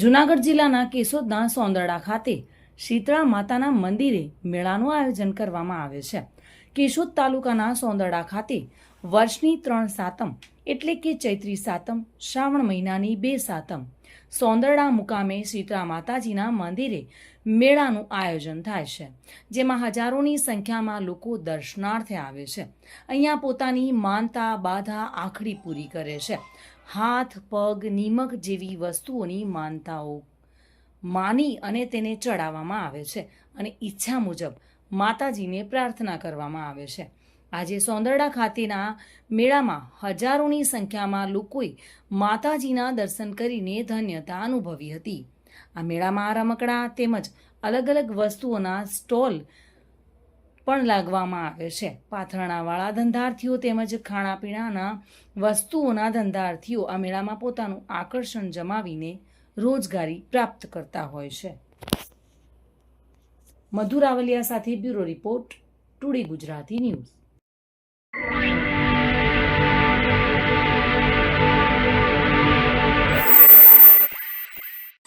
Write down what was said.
જૂનાગઢ જિલ્લાના કેશોદના સોંદરડા ખાતે શીતળા માતાના મંદિરે મેળાનું આયોજન કરવામાં આવે છે. કેશોદ તાલુકાના સોંદરડા ખાતે વર્ષની ત્રણ સાતમ એટલે કે ચૈત્રી સાતમ, શ્રાવણ મહિનાની બે સાતમ સોંદરડા મુકામે શીતળા માતાજીના મંદિરે મેળાનું આયોજન થાય છે, જેમાં હજારોની સંખ્યામાં લોકો દર્શનાર્થે આવે છે. અહીંયા પોતાની માનતા, બાધા, આખડી પૂરી કરે છે. હાથ, પગ, નિમક જેવી વસ્તુઓની માનતાઓ માની અને તેને ચડાવવામાં આવે છે અને ઈચ્છા મુજબ માતાજીને પ્રાર્થના કરવામાં આવે છે. આજે સોંદરડા ખાતેના મેળામાં હજારોની સંખ્યામાં લોકોએ માતાજીના દર્શન કરીને ધન્યતા અનુભવી હતી. આ મેળામાં રમકડા તેમજ અલગ અલગ વસ્તુઓના સ્ટોલ પણ લાગવામાં આવે છે. પાથરણાવાળા ધંધાર્થીઓ તેમજ ખાણાપીણાના વસ્તુઓના ધંધાર્થીઓ આ મેળામાં પોતાનું આકર્ષણ જમાવીને રોજગારી પ્રાપ્ત કરતા હોય છે. મધુર આવલિયા સાથે bureau report today Gujarati news.